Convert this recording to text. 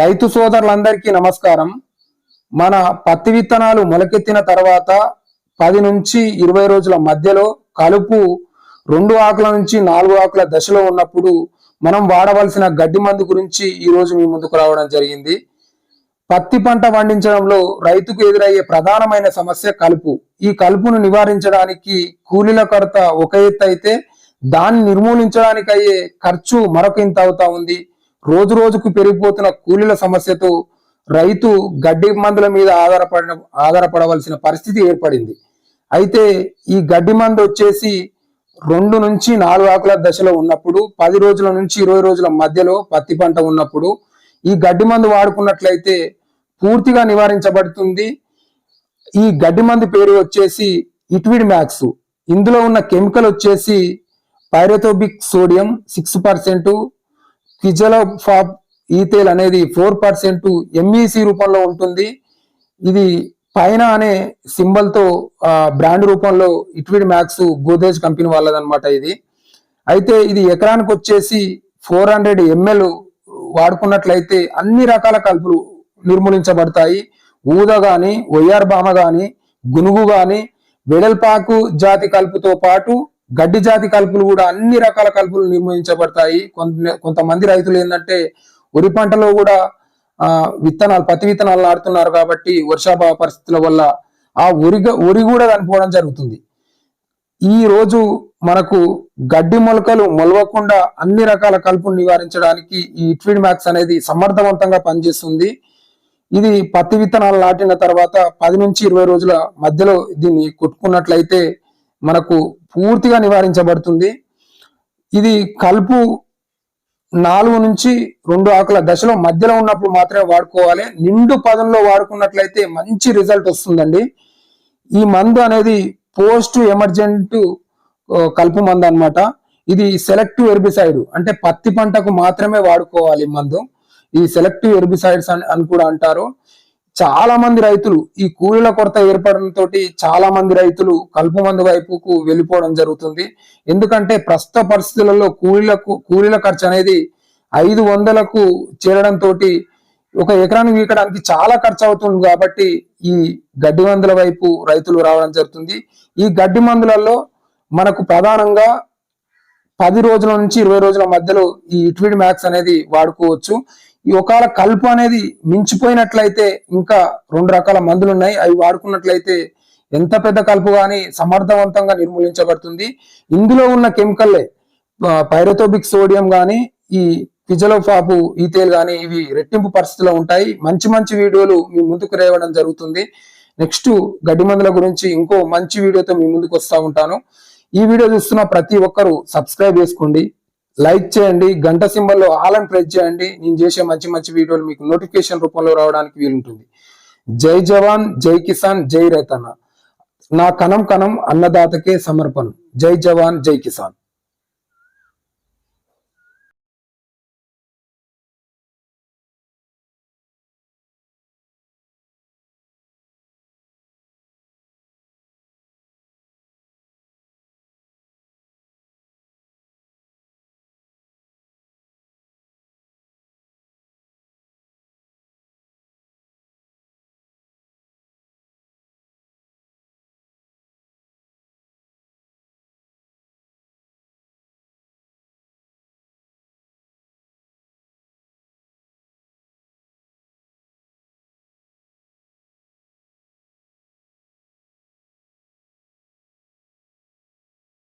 రైతు సోదరులందరికీ నమస్కారం. మన పత్తి విత్తనాలు మొలకెత్తిన తర్వాత పది నుంచి ఇరవై రోజుల మధ్యలో కలుపు రెండు ఆకుల నుంచి నాలుగు ఆకుల దశలో ఉన్నప్పుడు మనం వాడవలసిన గడ్డి మందు గురించి ఈ రోజు మీ ముందుకు రావడం జరిగింది. పత్తి పంట పండించడంలో రైతుకు ఎదురయ్యే ప్రధానమైన సమస్య కలుపు. ఈ కలుపును నివారించడానికి కూలీల కొరత ఒక ఎత్తు అయితే దాన్ని నిర్మూలించడానికి అయ్యే ఖర్చు మరొక ఇంత అవుతా ఉంది. రోజు రోజుకు పెరిగిపోతున్న కూలీల సమస్యతో రైతు గడ్డి మందుల మీద ఆధారపడ ఆధారపడవలసిన పరిస్థితి ఏర్పడింది. అయితే ఈ గడ్డి మందు వచ్చేసి రెండు నుంచి నాలుగు ఆకుల దశలో ఉన్నప్పుడు పది రోజుల నుంచి ఇరవై రోజుల మధ్యలో పత్తి పంట ఉన్నప్పుడు ఈ గడ్డి మందు వాడుకున్నట్లయితే పూర్తిగా నివారించబడుతుంది. ఈ గడ్డి మందు పేరు వచ్చేసి ఇట్విడ్ మ్యాక్స్. ఇందులో ఉన్న కెమికల్ వచ్చేసి pyrithiobac sodium six percent quizalofop ethyl అనేది ఫోర్ పర్సెంట్ ఎంఈసి రూపంలో ఉంటుంది. ఇది పైన అనే సింబల్తో బ్రాండ్ రూపంలో ఇట్విడ్ మ్యాక్స్ గోదేజ్ కంపెనీ వాళ్ళదన్నమాట ఇది. అయితే ఇది ఎకరానికి వచ్చేసి ఫోర్ హండ్రెడ్ ఎంఎల్ వాడుకున్నట్లయితే అన్ని రకాల కలుపులు నిర్మూలించబడతాయి. ఊద గాని ఒయ్యార్ బామ గాని గునుగు గాని వెడల్పాకు జాతి కలుపుతో పాటు గడ్డి జాతి కలుపులు కూడా అన్ని రకాల కలుపులు నిర్మూలించబడతాయి కొంత కొంతమంది రైతులు ఏంటంటే వరి పంటలో కూడా ఆ విత్తనాలు పత్తి విత్తనాలు నాడుతున్నారు కాబట్టి వర్షాభావ పరిస్థితుల వల్ల ఆ ఉరి ఉరి కూడా చనిపోవడం జరుగుతుంది. ఈ రోజు మనకు గడ్డి మొలకలు మొలవకుండా అన్ని రకాల కలుపును నివారించడానికి ఈ ఇట్విడ్ మ్యాక్స్ అనేది సమర్థవంతంగా పనిచేస్తుంది. ఇది పత్తి విత్తనాలు నాటిన తర్వాత పది నుంచి ఇరవై రోజుల మధ్యలో దీన్ని కొట్టుకున్నట్లయితే మనకు పూర్తిగా నివారించబడుతుంది. ఇది కలుపు నాలుగు నుంచి రెండు ఆకుల దశలో మధ్యలో ఉన్నప్పుడు మాత్రమే వాడుకోవాలి. నిండు పదంలో వాడుకున్నట్లయితే మంచి రిజల్ట్ వస్తుందండి. ఈ మందు అనేది పోస్ట్ ఎమర్జెంట్ కలుపు మందు అన్నమాట. ఇది సెలెక్టివ్ ఎర్బిసైడ్ అంటే పత్తి పంటకు మాత్రమే వాడుకోవాలి మందు. ఈ సెలెక్టివ్ ఎర్బిసైడ్స్ అని అని కూడా అంటారు. చాలా మంది రైతులు ఈ కూలీల కొరత ఏర్పడంతో చాలా మంది రైతులు కలుపు మందు వైపుకు వెళ్ళిపోవడం జరుగుతుంది. ఎందుకంటే ప్రస్తుత పరిస్థితులలో కూలీలకు కూలీల ఖర్చు అనేది ఐదు వందలకు చేరడంతో ఒక ఎకరానికి వీకడానికి చాలా ఖర్చు అవుతుంది కాబట్టి ఈ గడ్డి మందుల వైపు రైతులు రావడం జరుగుతుంది. ఈ గడ్డి మందులలో మనకు ప్రధానంగా పది రోజుల నుంచి ఇరవై రోజుల మధ్యలో ఈ ఇట్విడ్ మ్యాక్స్ అనేది వాడుకోవచ్చు. ఈ ఒకవేళ కలుపు అనేది మించిపోయినట్లయితే ఇంకా రెండు రకాల మందులు ఉన్నాయి. అవి వాడుకున్నట్లయితే ఎంత పెద్ద కలుపు కానీ సమర్థవంతంగా నిర్మూలించబడుతుంది. ఇందులో ఉన్న కెమికల్లే పైరథోబిక్ సోడియం కానీ ఈ ఫిజలోఫాపు ఈతేల్ కానీ ఇవి రెట్టింపు పరిస్థితిలో ఉంటాయి. మంచి మంచి వీడియోలు మీ ముందుకు రేవడం జరుగుతుంది. నెక్స్ట్ గడ్డి మందుల గురించి ఇంకో మంచి వీడియోతో మీ ముందుకు వస్తూ ఉంటాను. ఈ వీడియో చూస్తున్న ప్రతి ఒక్కరూ సబ్స్క్రైబ్ చేసుకోండి లైక్ చేయండి గంట సింబల్లో ఆల్ అని ప్రెస్ చేయండి. నేను చేసే మంచి మంచి వీడియోలు మీకు నోటిఫికేషన్ రూపంలో రావడానికి వీలుంటుంది. జై జవాన్ జై కిసాన్ జై రైతన్న. నా కణం కణం అన్నదాతకే సమర్పణం. జై జవాన్ జై కిసాన్.